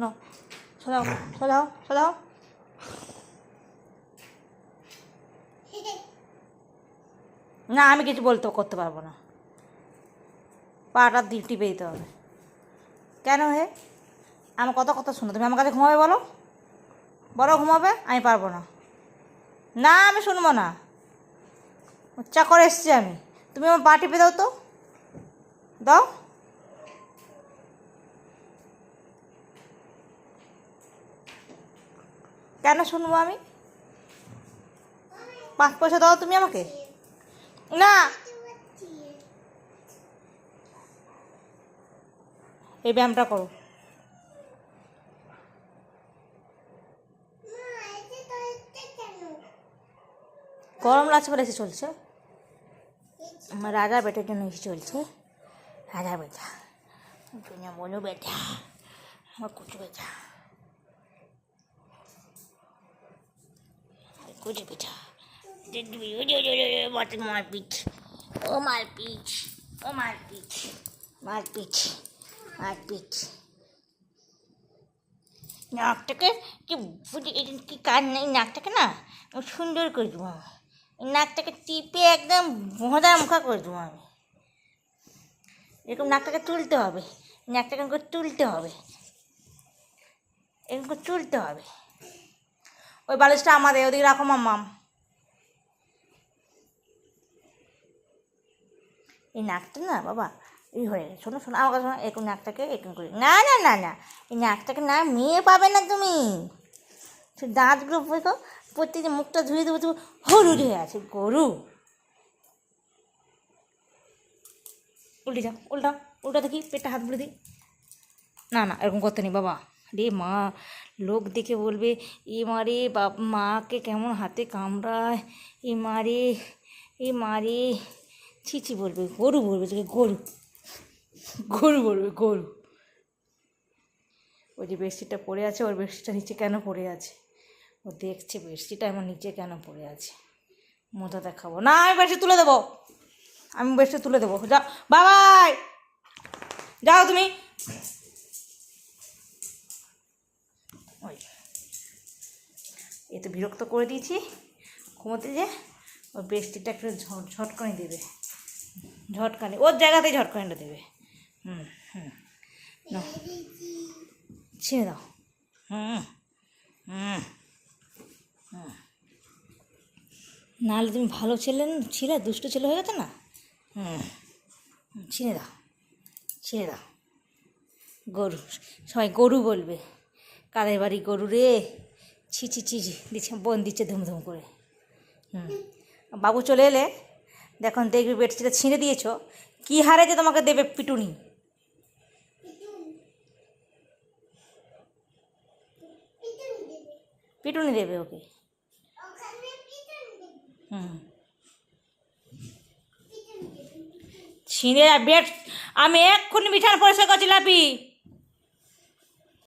No সদাও সদাও সদাও না আমি কিছু বলতে করতে পারব না। পাটা দিয়ে টিপে দিতে হবে। কেন হে? আমার কত কথা শুনো তুমি আমার কাছে ঘুমাবে বলো? বলো ঘুমাবে? আমি পারব না। না আমি শুনব না। উচ্চা করে এসছি আমি। তুমি আমার পা টিপে দাও তো। দাও। কেন শুনব আমি? পাঁচ পয়সা দাও তুমি আমাকে? না। এই ব্যায়ামটা করো। গরম লাগছে বলে এসে চলছে। রাজা বেটার জন্য এসে চলছে। রাজা বেটা। জন্য মনু বেটা। আমার কুচু বেটা। যে, মার- মারপিট ও মারপিট ও মারপিট মারপিট মারপিট নাকটাকে কি কি কান নেই নাকটাকে না সুন্দর করে দেবো। আমি নাকটাকে টিপে একদম ভোঁদা মুখা করে দেবো আমি। এরকম নাকটাকে তুলতে হবে। নাকটাকে করে তুলতে হবে। এরকম করে তুলতে হবে। ওই বালিশটা আমাদের, ওদিকে রাখো মাম্মাম। এই নাকটা না বাবা এই হয়ে গেছে। শোনো শোনো আমার কথা শোনো এরকম নাকটাকে এরকম করে না না না না, এই নাকটাকে না মেয়ে পাবে না তুমি। দাঁতগুলো দেখো প্রত্যেকে মুখটা ধুয়ে দেবো তুমি হলুদ হয়ে আছে, গরু। উল্টে যাও উল্টা উল্টা দেখি, পেটটা হাত বুলে দিই না না, এরকম করতে নেই বাবা। রে মা, লোক দেখে বলবে, এ মারে বাপ, মাকে কেমন হাতে কামড়ায়, এ মারে এ মারে ছি ছি বলবে, গরু বলবে তোকে গরু গরু বলবে, গরু। ওই যে বেডশিটটা পড়ে আছে, ওর বেডশিটটা নিচে কেন পড়ে আছে? ও দেখছে বেডশিটটা, আমার নিচে কেন পড়ে আছে? মোটা দেখাবো। না, আমি বেডশিট তুলে দেবো। আমি বেডশিট তুলে দেবো। যা বাবাই যাও তুমি ওই এ তো বিরক্ত করে দিয়েছি। ঘুমোতে যে ওই বেডশিটটা একটু ঝট ঝটকানি দেবে। ঝটকানি। ওর জায়গাতেই ঝটকানিটা দেবে। হুম হুম। ছিঁড়ে দাও। হুম হুম হুম। নাহলে তুমি ভালো ছেলে ছিলে দুষ্ট ছেলে হয়ে গেছে না? হুম, ছিঁড়ে দাও। ছিঁড়ে দাও। গরু সবাই গরু বলবে। কাদের বাড়ি গরু রে? ছি ছি ছি দিচ্ছে, বোন দিচ্ছে ধুমধুম করে। হুম। বাবু চলে এলে দেখুন দেখবি বেডশিটটা ছিঁড়ে দিয়েছ, কী হারে যে তোমাকে দেবে পিটুনি? পিটুনি দেবে ওকে। হুম। ছিঁড়ে, বেড, আমি এক্ষুনি বিছানা পরিষ্কার করছি, লাপি।